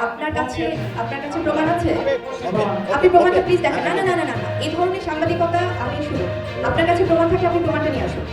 আপনার কাছে আপনার কাছে প্রমাণ আছে? আপনি প্রমাণটা প্লিজ দেখেন। না না না না না। এই ধরনের সাংবাদিকতা আমি শুরু আপনার কাছে প্রমাণ থাকে আপনি প্রমাণটা নিয়ে আসুন।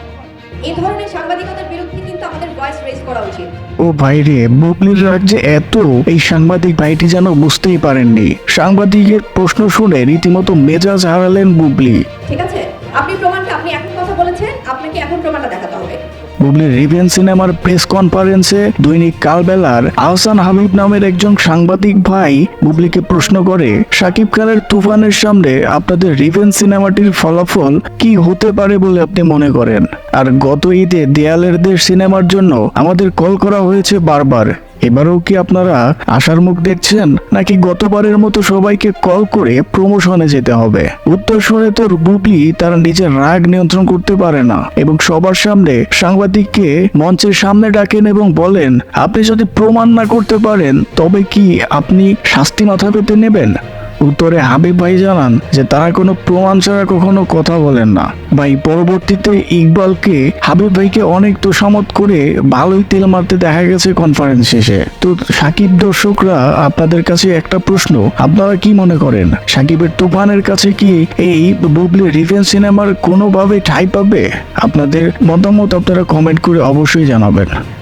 এই ধরনের সাংবাদিকতার বিরুদ্ধে কিন্তু আমাদের ভয়েস রেজ করা উচিত। ও ভাইরে বুবলির রাগ যে এত এই সাংবাদিক ভাইটি যেন বুঝতেই পারেননি। সাংবাদিকের প্রশ্ন শুনে রীতিমতো মেজাজ হারালেন বুবলি। ঠিক আছে? আপনি প্রমাণটা, আপনি এখন কথা বলেছেন, আপনাকে এখন প্রমাণটা দেখাতে হবে। বুবলির রিভেন সিনেমার প্রেস কনফারেন্সে দৈনিক কালবেলার আহসান হাবিব নামের একজন সাংবাদিক ভাই বুবলিকে প্রশ্ন করে সাকিব খানের তুফানের সামনে আপনাদের রিভেন সিনেমাটির ফলাফল কি হতে পারে বলে আপনি মনে করেন? আর গত ঈদে দেয়ালের দেশ সিনেমার জন্য আমাদের কল করা হয়েছে বারবার। এবারেও কি আপনারা আশার মুখ দেখছেন? নাকি গতবারের মতো সবাইকে কল করে প্রমোশনে যেতে হবে? উত্তর শুনে তো বুবলি তার নিজের রাগ নিয়ন্ত্রণ করতে পারে না এবং সবার সামনে সাংবাদিককে মঞ্চের সামনে ডাকেন এবং বলেন, আপনি যদি প্রমাণ না করতে পারেন, তবে কি আপনি শাস্তি মাথা পেতে নেবেন? উত্তরে হাবিব ভাই জানান যে তারা কোনো প্রমাণ ছাড়া কখনো কথা বলেন না। ভাই, পরবর্তীতে ইকবালকে হাবিব ভাইকে অনেক তোষামত করে ভালোই তেল মারতে দেখা গেছে কনফারেন্স শেষে। তো সাকিব দর্শকরা, আপনাদের কাছে একটা প্রশ্ন, আপনারা কি মনে করেন? সাকিবের তুফানের কাছে কি এই বুবলি রিভেন সিনেমার কোনোভাবে ঠাঁই পাবে? আপনাদের মতামত আপনারা কমেন্ট করে অবশ্যই জানাবেন।